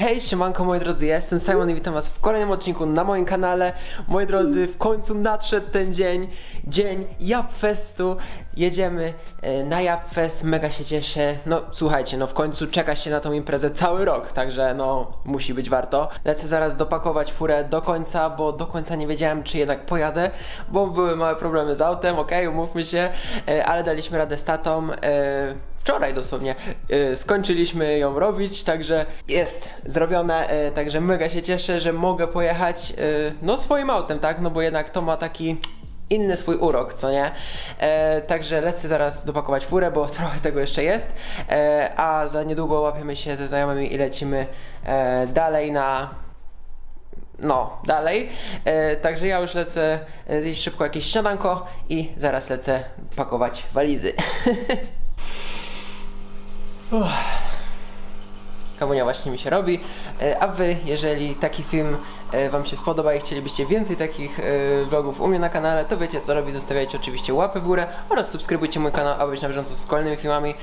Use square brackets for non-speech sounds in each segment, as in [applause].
Hej, siemanko moi drodzy, ja jestem Simon i witam was w kolejnym odcinku na moim kanale. Moi drodzy, w końcu nadszedł ten dzień, dzień Japfestu. Jedziemy e, na Japfest, mega się cieszę. No słuchajcie, no w końcu czeka się na tą imprezę cały rok, także no musi być warto. Lecę zaraz dopakować furę do końca, bo do końca nie wiedziałem czy jednak pojadę, bo były małe problemy z autem, okej, umówmy się, e, ale daliśmy radę. E, wczoraj dosłownie y, skończyliśmy ją robić, także jest zrobione, y, także mega się cieszę, że mogę pojechać y, no swoim autem, tak, no bo jednak to ma taki inny swój urok, co nie? E, także lecę zaraz dopakować furę, bo [laughs] trochę tego jeszcze jest, e, a za niedługo łapiemy się ze znajomymi i lecimy e, dalej na no, dalej. E, także ja już lecę e, zjeść szybko jakieś śniadanko i zaraz lecę pakować walizy. [laughs] Uff. Kawunia właśnie mi się robi. E, A wy, jeżeli taki film e, wam się spodoba i chcielibyście więcej takich e, vlogów u mnie na kanale, to wiecie co robić, zostawiajcie oczywiście łapy w górę oraz subskrybujcie mój kanał, aby być na bieżąco z kolejnymi filmami.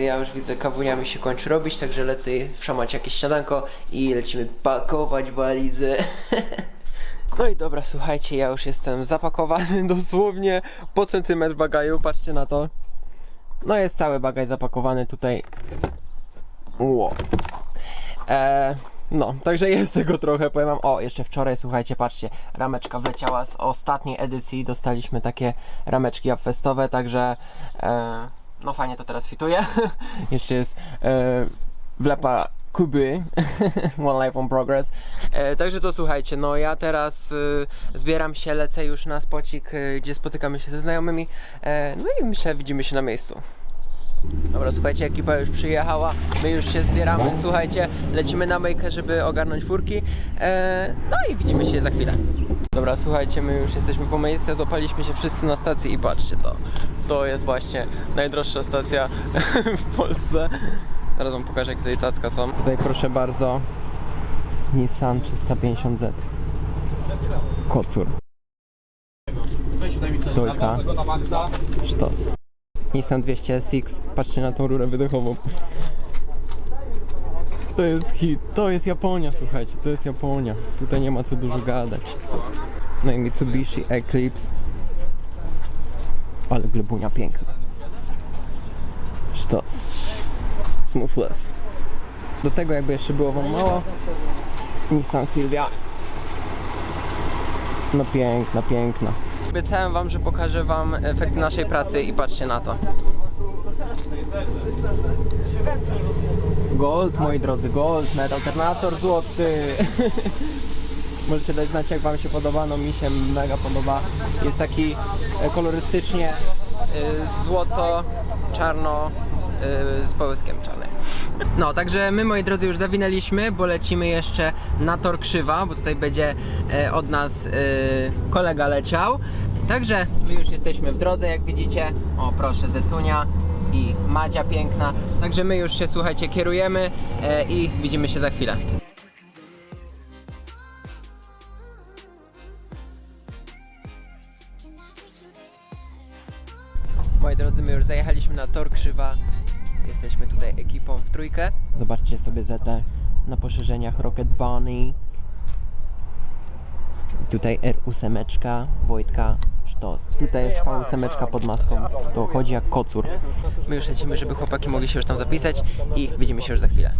Ja już widzę, kawunia mi się kończy robić, także lecę wszamać jakieś śniadanko i lecimy pakować walizę. [laughs] No i dobra, słuchajcie, ja już jestem zapakowany [laughs] dosłownie po centymetr bagaju, patrzcie na to. No jest cały bagaj zapakowany tutaj. Ło. E, no, także jest tego trochę, powiem wam. O, jeszcze wczoraj, słuchajcie, patrzcie, rameczka wleciała z ostatniej edycji. Dostaliśmy takie rameczki festowe, także e, no fajnie to teraz fituje. [laughs] jeszcze jest e, wlepa Kuby, [laughs] One Life on Progress. E, także to słuchajcie, no ja teraz e, zbieram się, lecę już na spocik, e, gdzie spotykamy się ze znajomymi. E, no i myślę, widzimy się na miejscu. Dobra, słuchajcie, ekipa już przyjechała, my już się zbieramy, słuchajcie, lecimy na myjkę, żeby ogarnąć furki. E, no i widzimy się za chwilę. Dobra, słuchajcie, my już jesteśmy po miejscu, złapaliśmy się wszyscy na stacji i patrzcie to. To jest właśnie najdroższa stacja [laughs] w Polsce. Zaraz wam pokażę, jak tutaj cacka są. Tutaj proszę bardzo, Nissan 350Z. Kocur. Dojka. Sztos. Nissan 200 SX, patrzcie na tą rurę wydechową. To jest hit, to jest Japonia, słuchajcie, to jest Japonia. Tutaj nie ma co dużo gadać. No i Mitsubishi Eclipse. Ale glebunia piękna. Sztos. Smoothless. Do tego jakby jeszcze było wam mało. Nissan Silvia. No piękna, piękna. Obiecałem wam, że pokażę wam efekty naszej pracy i patrzcie na to. Gold, moi drodzy, gold, net alternator złoty. [laughs] Możecie dać znać jak wam się podoba, no mi się mega podoba. Jest taki e, kolorystycznie e, złoto, czarno e, z połyskiem czarnym. No, także my moi drodzy już zawinęliśmy, bo lecimy jeszcze na tor krzywa, bo tutaj będzie e, od nas e, kolega leciał. Także my już jesteśmy w drodze, jak widzicie. O, proszę, Zetunia i Madzia piękna. Także my już się, słuchajcie, kierujemy e, i widzimy się za chwilę. Moi drodzy, my już zajechaliśmy na tor krzywa. Jesteśmy tutaj ekipą w trójkę. Zobaczcie sobie ZT na poszerzeniach Rocket Bunny. Tutaj R8, Wojtka, sztos. Tutaj jest V8 pod maską. To chodzi jak kocur. My już lecimy, żeby chłopaki mogli się już tam zapisać i widzimy się już za chwilę.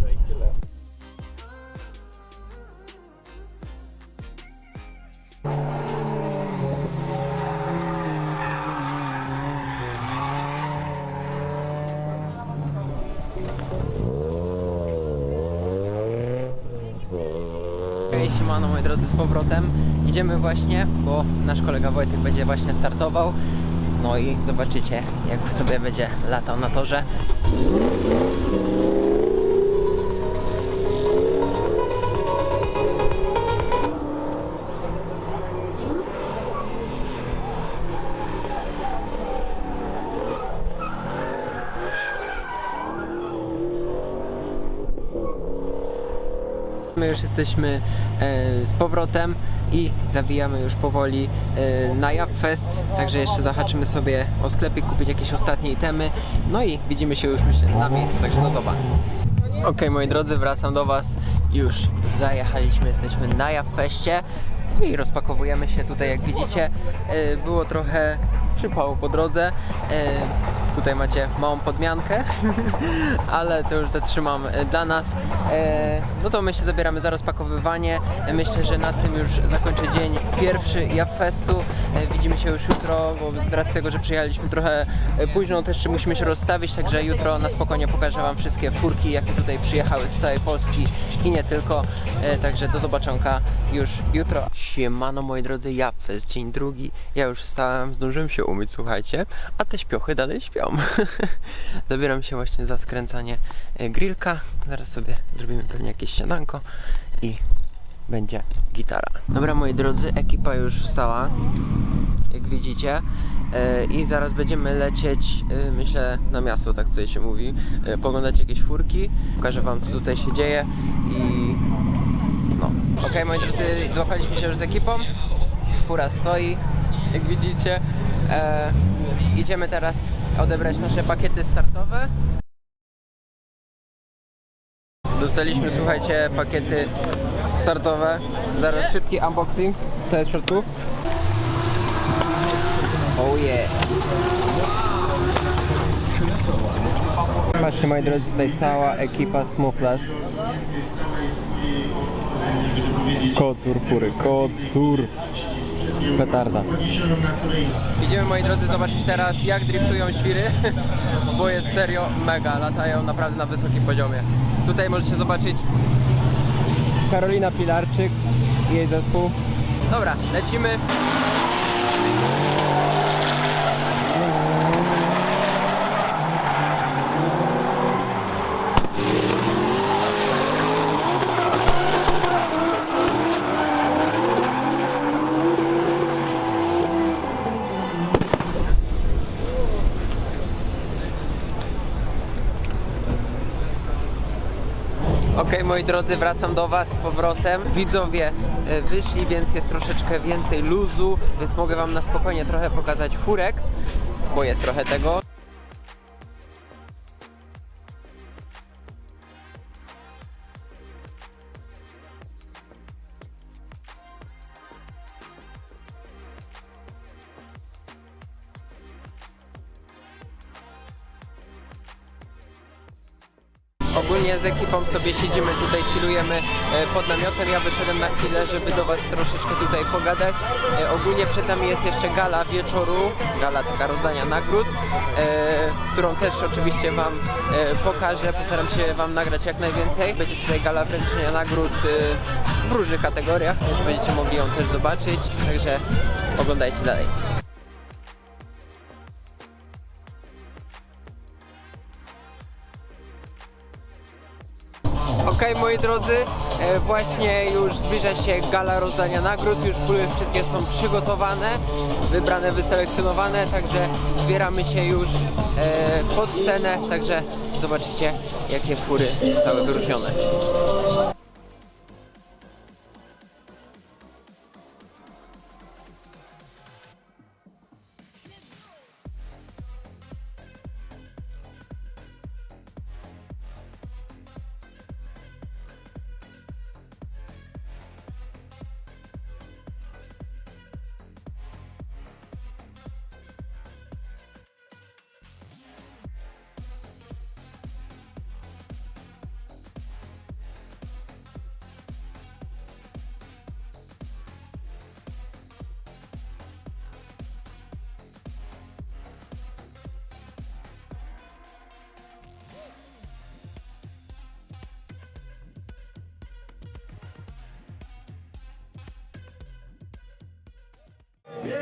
Hej, siemano moi drodzy z powrotem. Idziemy właśnie, bo nasz kolega Wojtek będzie właśnie startował. No i zobaczycie, jak sobie będzie latał na torze. My już jesteśmy e, z powrotem i zawijamy już powoli e, na Japfest, także jeszcze zahaczymy sobie o sklepie, kupić jakieś ostatnie itemy, no i widzimy się już myślę na miejscu, także do zobaczenia. Okej moi drodzy, wracam do Was już zajechaliśmy, jesteśmy na Jafeście i rozpakowujemy się tutaj, jak widzicie. e, Było trochę przypału po drodze. E, Tutaj macie małą podmiankę, [laughs] ale to już zatrzymam e, dla nas. E, No to my się zabieramy za rozpakowywanie. Myślę, że na tym już zakończę dzień pierwszy Japfestu. Widzimy się już jutro, bo z racji tego, że przyjechaliśmy trochę późno, też musimy się rozstawić, także jutro na spokojnie pokażę Wam wszystkie furki, jakie tutaj przyjechały z całej Polski i nie tylko. Także do zobaczonka już jutro. Siemano moi drodzy, Japfest, dzień drugi. Ja już wstałem, zdążyłem się umyć, słuchajcie, a te śpiochy dalej śpią. [laughs] Zabieram się właśnie za skręcanie e, grillka. Zaraz sobie zrobimy pewnie jakieś śniadanko i będzie gitara. Dobra moi drodzy, ekipa już wstała, jak widzicie. E, I zaraz będziemy lecieć, e, myślę, na miasto, tak tutaj się mówi, poglądać jakieś furki. Pokażę wam, co tutaj się dzieje i no. Okej, moi drodzy, złapaliśmy się już z ekipą. Fura stoi, jak widzicie. E, idziemy teraz odebrać nasze pakiety startowe. Dostaliśmy, słuchajcie, pakiety startowe. Zaraz szybki unboxing. Co jest w środku? Oh yeah. Patrzcie moi drodzy, tutaj cała ekipa Smoothless. Kocur fury, kocur. Petarda. Idziemy moi drodzy zobaczyć teraz jak driftują świry, [laughs] bo jest serio mega, latają naprawdę na wysokim poziomie. Tutaj możecie zobaczyć Karolina Pilarczyk i jej zespół. Dobra, lecimy. Moi drodzy, wracam do Was z powrotem. Widzowie e, wyszli, więc jest troszeczkę więcej luzu, więc mogę Wam na spokojnie trochę pokazać furek, bo jest trochę tego. Sobie siedzimy tutaj, chillujemy e, pod namiotem. Ja wyszedłem na chwilę, żeby do Was troszeczkę tutaj pogadać. E, Ogólnie przed nami jest jeszcze gala wieczoru, gala taka rozdania nagród, e, którą też oczywiście Wam pokażę. Postaram się Wam nagrać jak najwięcej. Będzie tutaj gala wręczenia nagród w różnych kategoriach, także będziecie mogli ją też zobaczyć. Także oglądajcie dalej. Okej, moi drodzy, e, właśnie już zbliża się gala rozdania nagród, już fury wszystkie są przygotowane, wybrane, wyselekcjonowane, także zbieramy się już e, pod scenę, także zobaczycie jakie fury zostały wyróżnione.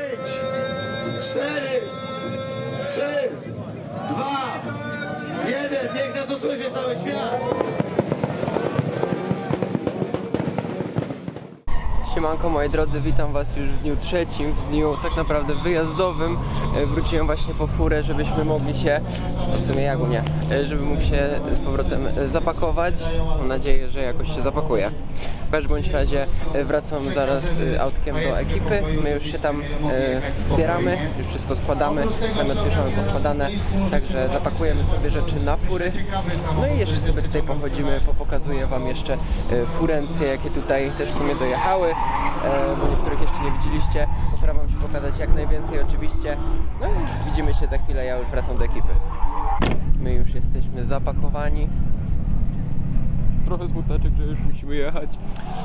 Pięć, cztery, trzy, dwa, jeden. Niech nas usłyszy cały świat. Siemanko moi drodzy, witam was już w dniu trzecim, w dniu tak naprawdę wyjazdowym. E, Wróciłem właśnie po furę, żebyśmy mogli się, no w sumie jak u mnie, e, żeby mógł się z powrotem e, zapakować. Mam nadzieję, że jakoś się zapakuje. W każdym bądź razie wracam zaraz autkiem do ekipy. My już się tam zbieramy, już wszystko składamy, namioty już mamy poskładane, także zapakujemy sobie rzeczy na fury. No i jeszcze sobie tutaj pochodzimy, popokazuję wam jeszcze furencje, jakie tutaj też w sumie dojechały, e, bo niektórych jeszcze nie widzieliście. Postaram wam się pokazać jak najwięcej oczywiście. No i widzimy się za chwilę, ja już wracam do ekipy. My już jesteśmy zapakowani. Trochę smuteczek, że już musimy jechać.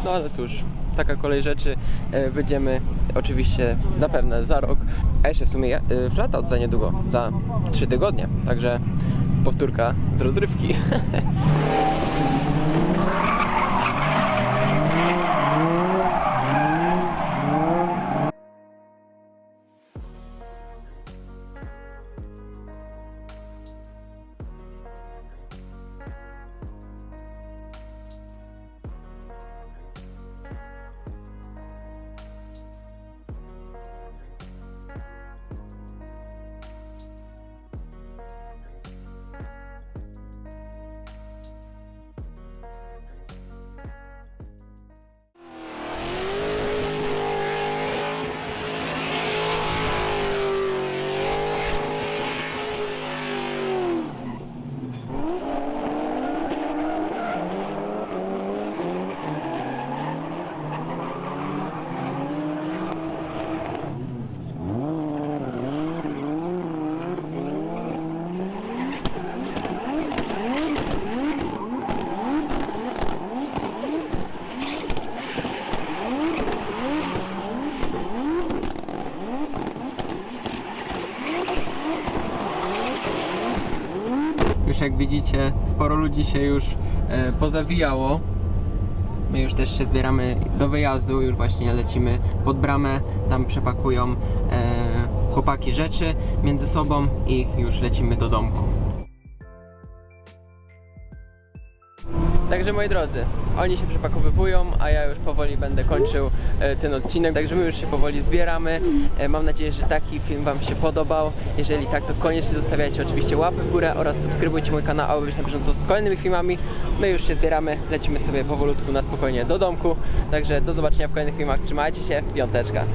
No ale cóż, taka kolej rzeczy. E, Będziemy oczywiście zapewne za rok, a jeszcze w sumie e, flatout za niedługo, za 3 tygodnie. Także powtórka z rozrywki. [laughs] Już jak widzicie, sporo ludzi się już e, pozawijało. My już też się zbieramy do wyjazdu, już właśnie lecimy pod bramę, tam przepakują e, chłopaki rzeczy między sobą i już lecimy do domku. Także moi drodzy, oni się przepakowywują, a ja już powoli będę kończył e, ten odcinek, także my już się powoli zbieramy. E, mam nadzieję, że taki film Wam się podobał. Jeżeli tak, to koniecznie zostawiajcie oczywiście łapy w górę oraz subskrybujcie mój kanał, aby być na bieżąco z kolejnymi filmami. My już się zbieramy, lecimy sobie powolutku na spokojnie do domku. Także do zobaczenia w kolejnych filmach. Trzymajcie się, piąteczka.